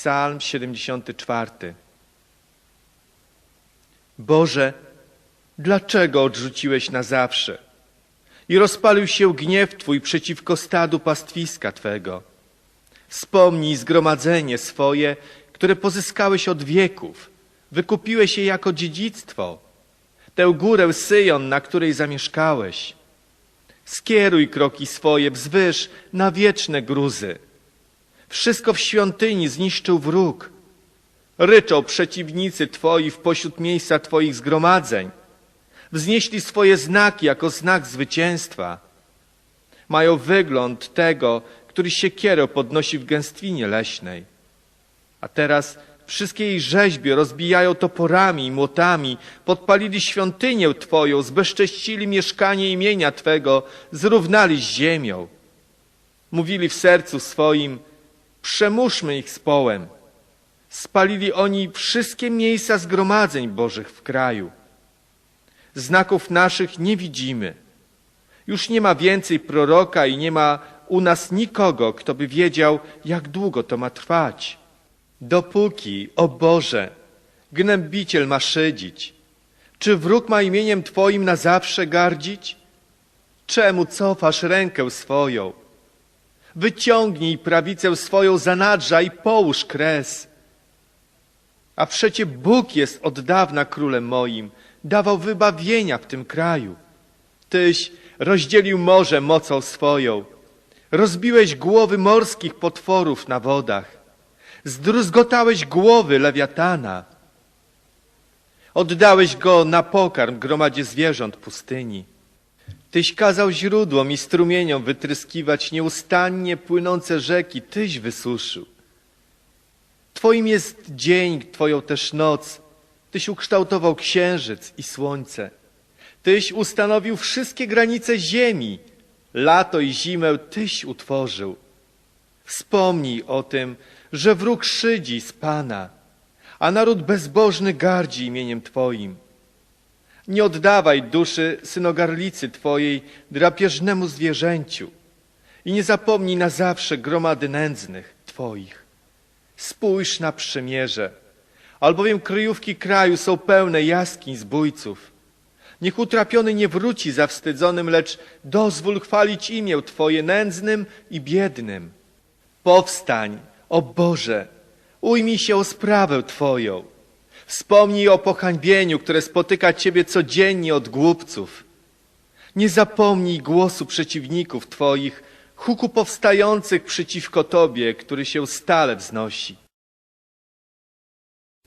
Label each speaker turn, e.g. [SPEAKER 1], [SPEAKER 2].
[SPEAKER 1] Psalm 74. Boże, dlaczego odrzuciłeś na zawsze? I rozpalił się gniew Twój przeciwko stadu pastwiska Twego. Wspomnij zgromadzenie swoje, które pozyskałeś od wieków. Wykupiłeś je jako dziedzictwo. Tę górę Syjon, na której zamieszkałeś. Skieruj kroki swoje wzwyż na wieczne gruzy. Wszystko w świątyni zniszczył wróg. Ryczą przeciwnicy Twoi w pośród miejsca Twoich zgromadzeń. Wznieśli swoje znaki jako znak zwycięstwa. Mają wygląd tego, który siekierę podnosi w gęstwinie leśnej. A teraz wszystkie jej rzeźby rozbijają toporami i młotami, podpalili świątynię Twoją, zbezcześcili mieszkanie imienia Twego, zrównali z ziemią. Mówili w sercu swoim, przemóżmy ich z połem. Spalili oni wszystkie miejsca zgromadzeń Bożych w kraju. Znaków naszych nie widzimy. Już nie ma więcej proroka i nie ma u nas nikogo, kto by wiedział, jak długo to ma trwać. Dopóki, o Boże, gnębiciel ma szydzić, czy wróg ma imieniem Twoim na zawsze gardzić? Czemu cofasz rękę swoją? Wyciągnij prawicę swoją za nadrza i połóż kres. A przecie Bóg jest od dawna królem moim, dawał wybawienia w tym kraju. Tyś rozdzielił morze mocą swoją, rozbiłeś głowy morskich potworów na wodach, zdruzgotałeś głowy lewiatana, oddałeś go na pokarm gromadzie zwierząt pustyni. Tyś kazał źródłom i strumieniom wytryskiwać nieustannie płynące rzeki, Tyś wysuszył. Twoim jest dzień, Twoją też noc. Tyś ukształtował księżyc i słońce. Tyś ustanowił wszystkie granice ziemi. Lato i zimę Tyś utworzył. Wspomnij o tym, że wróg szydzi z Pana, a naród bezbożny gardzi imieniem Twoim. Nie oddawaj duszy synogarlicy Twojej drapieżnemu zwierzęciu i nie zapomnij na zawsze gromady nędznych Twoich. Spójrz na przymierze, albowiem kryjówki kraju są pełne jaskiń zbójców. Niech utrapiony nie wróci zawstydzonym, lecz dozwól chwalić imię Twoje nędznym i biednym. Powstań, o Boże, ujmij się o sprawę Twoją. Wspomnij o pohańbieniu, które spotyka Ciebie codziennie od głupców. Nie zapomnij głosu przeciwników Twoich, huku powstających przeciwko Tobie, który się stale wznosi.